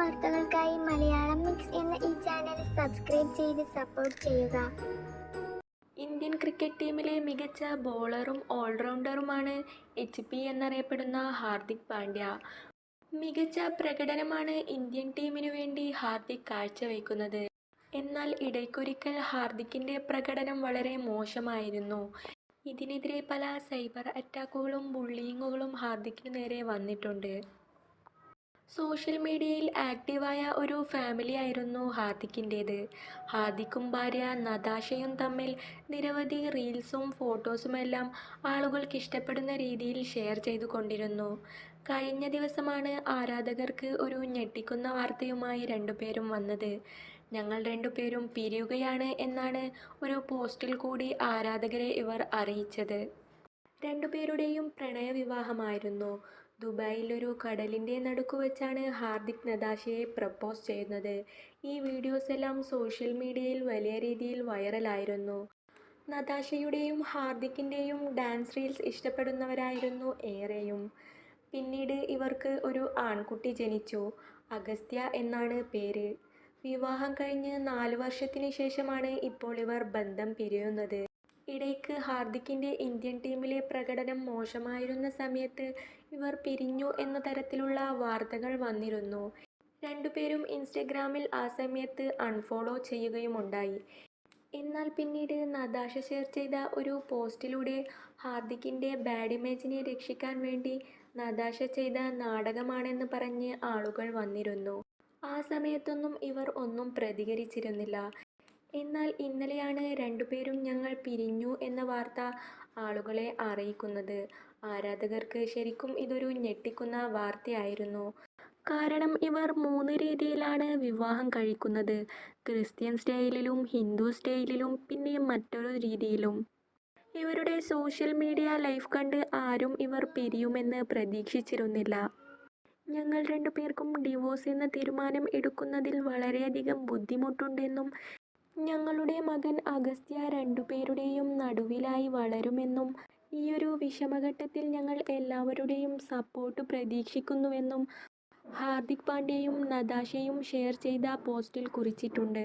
വാർത്തകൾക്കായി മലയാളം മിക്സ് എന്ന ഈ ചാനൽ സബ്സ്ക്രൈബ് ചെയ്ത് സപ്പോർട്ട് ചെയ്യുക. ഇന്ത്യൻ ക്രിക്കറ്റ് ടീമിലെ മികച്ച ബോളറും ഓൾറൗണ്ടറുമാണ് എച്ച് പി എന്നറിയപ്പെടുന്ന ഹാർദിക് പാണ്ഡ്യ. മികച്ച പ്രകടനമാണ് ഇന്ത്യൻ ടീമിനു വേണ്ടി ഹാർദിക് കാഴ്ചവെക്കുന്നത് എന്നാൽ ഇടയ്ക്കൊരിക്കൽ ഹാർദിക്കിന്റെ പ്രകടനം വളരെ മോശമായിരുന്നു. ഇതിനെതിരെ പല സൈബർ അറ്റാക്കുകളും ബുള്ളിയിങ്ങുകളും ഹാർദിക്കിനു നേരെ വന്നിട്ടുണ്ട്. സോഷ്യൽ മീഡിയയിൽ ആക്റ്റീവായ ഒരു ഫാമിലി ആയിരുന്നു ഹാർദിക്കിന്റേത് ഹാർദിക്കും ഭാര്യ നതാശയും തമ്മിൽ നിരവധി റീൽസും ഫോട്ടോസുമെല്ലാം ആളുകൾക്ക് ഇഷ്ടപ്പെടുന്ന രീതിയിൽ ഷെയർ ചെയ്തു കൊണ്ടിരുന്നു കഴിഞ്ഞ ദിവസമാണ് ആരാധകർക്ക് ഒരു ഞെട്ടിക്കുന്ന വാർത്തയുമായി രണ്ടുപേരും വന്നത്. ഞങ്ങൾ രണ്ടുപേരും പിരിയുകയാണ് എന്നാണ് ഒരു പോസ്റ്റിൽ കൂടി ആരാധകരെ ഇവർ അറിയിച്ചത്. രണ്ടുപേരുടെയും പ്രണയവിവാഹമായിരുന്നു. ദുബായിൽ ഒരു കടലിന്റെ നടുക്ക് വെച്ചാണ് ഹാർദിക് നദാഷയെ പ്രപ്പോസ് ചെയ്യുന്നത്. ഈ വീഡിയോസ് എല്ലാം സോഷ്യൽ മീഡിയയിൽ വലിയ രീതിയിൽ വൈറലായിരുന്നു. നദാഷയുടെയും ഹാർദിക്കിന്റെയും ഡാൻസ് റീൽസ് ഇഷ്ടപ്പെടുന്നവരായിരുന്നു ഏറെയും. പിന്നീട് ഇവർക്ക് ഒരു ആൺകുട്ടി ജനിച്ചു. അഗസ്ത്യ എന്നാണ് പേര്. വിവാഹം കഴിഞ്ഞ് നാല് വർഷത്തിന് ശേഷമാണ് ഇപ്പോൾ ഇവർ ബന്ധം പിരിയുന്നത്. ഇടയ്ക്ക് ഹാർദിക്കിന്റെ ഇന്ത്യൻ ടീമിലെ പ്രകടനം മോശമായിരുന്ന സമയത്ത് ഇവർ പിരിഞ്ഞു എന്ന തരത്തിലുള്ള വാർത്തകൾ വന്നിരുന്നു. രണ്ടുപേരും ഇൻസ്റ്റഗ്രാമിൽ ആ സമയത്ത് അൺഫോളോ ചെയ്യുകയുമുണ്ടായി. എന്നാൽ പിന്നീട് നതാഷ ഷെയർ ചെയ്ത ഒരു പോസ്റ്റിലൂടെ ഹാർദിക്കിന്റെ ബാഡ് ഇമേജിനെ രക്ഷിക്കാൻ വേണ്ടി നതാഷ ചെയ്ത നാടകമാണെന്ന് പറഞ്ഞ് ആളുകൾ വന്നിരുന്നു. ആ സമയത്തൊന്നും ഇവർ ഒന്നും പ്രതികരിച്ചിരുന്നില്ല. എന്നാൽ ഇന്നലെയാണ് രണ്ടുപേരും ഞങ്ങൾ പിരിഞ്ഞു എന്ന വാർത്ത ആളുകളെ അറിയിക്കുന്നത്. ആരാധകർക്ക് ശരിക്കും ഇതൊരു ഞെട്ടിക്കുന്ന വാർത്തയായിരുന്നു. കാരണം ഇവർ മൂന്ന് രീതിയിലാണ് വിവാഹം കഴിക്കുന്നത്. ക്രിസ്ത്യൻ സ്റ്റൈലിലും ഹിന്ദു സ്റ്റൈലിലും പിന്നെ മറ്റൊരു രീതിയിലും. ഇവരുടെ സോഷ്യൽ മീഡിയ ലൈഫ് കണ്ട് ആരും ഇവർ പിരിയുമെന്ന് പ്രതീക്ഷിച്ചിരുന്നില്ല. ഞങ്ങൾ രണ്ടുപേർക്കും ഡിവോഴ്സ് എന്ന തീരുമാനം എടുക്കുന്നതിൽ വളരെയധികം ബുദ്ധിമുട്ടുണ്ടെന്നും ഞങ്ങളുടെ മകൻ അഗസ്ത്യ രണ്ടുപേരുടെയും നടുവിലായി വളരുമെന്നും ഈ ഒരു വിഷമഘട്ടത്തിൽ ഞങ്ങൾ എല്ലാവരുടെയും സപ്പോർട്ട് പ്രതീക്ഷിക്കുന്നുവെന്നും ഹാർദിക് പാണ്ഡ്യയും നതാഷയും ഷെയർ ചെയ്ത പോസ്റ്റിൽ കുറിച്ചിട്ടുണ്ട്.